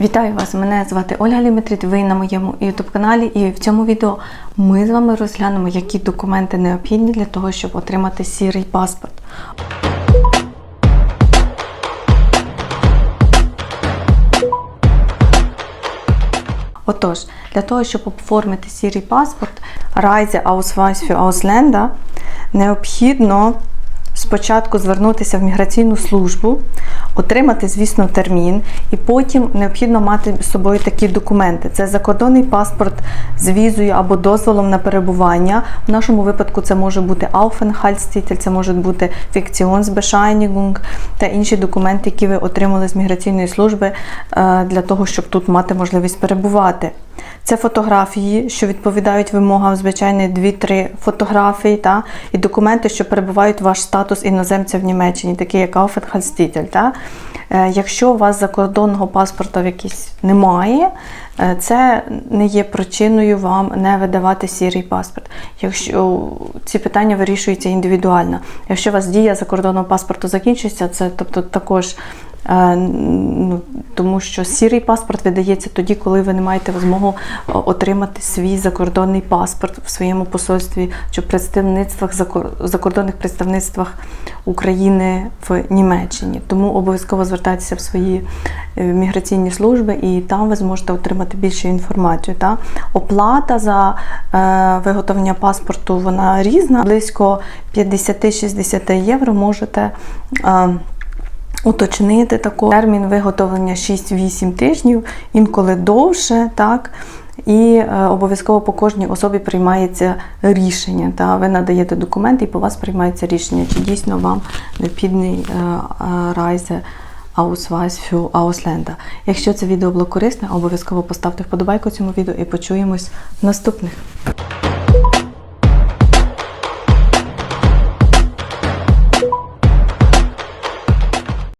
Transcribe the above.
Вітаю вас! Мене звати Ольга Лімітріт. Ви на моєму youtube каналі, і в цьому відео ми з вами розглянемо, які документи необхідні для того, щоб отримати сірий паспорт. Отож, для того, щоб оформити сірий паспорт Reise Ausweis für Ausländer, необхідно спочатку звернутися в міграційну службу, отримати, звісно, термін, і потім необхідно мати з собою такі документи: це закордонний паспорт з візою або дозволом на перебування. В нашому випадку це може бути Aufenthaltstitel, це може бути Fiktionsbescheinigung та інші документи, які ви отримали з міграційної служби е, для того, щоб тут мати можливість перебувати. Це фотографії, що відповідають вимогам, звичайно, 2-3 фотографії, та, і документи, що перебувають ваш статус іноземця в Німеччині, такі як Aufenthaltstitel. Та. Е, Якщо у вас закордонного паспорта в якийсь немає, е, це не є причиною вам не видавати сірий паспорт. Якщо ці питання вирішуються індивідуально. Якщо у вас дія закордонного паспорту закінчується, це тобто також. Е, Ну, тому що сірий паспорт видається тоді, коли ви не маєте змогу е, отримати свій закордонний паспорт в своєму посольстві чи представництвах закор- закордонних представництвах України в Німеччині. Тому обов'язково звертайтеся в свої е, міграційні служби, і там ви зможете отримати більше інформацію. Та? Оплата за е, виготовлення паспорту вона різна, близько 50-60 євро можете. Е, уточнити таку термін виготовлення 6-8 тижнів, інколи довше, так. І е, обов'язково по кожній особі приймається рішення. Та ви надаєте документи, і по вас приймається рішення, чи дійсно вам необхідний е, е, райзе für Ausländer. Якщо це відео було корисне, обов'язково поставте вподобайку цьому відео і почуємось в наступних.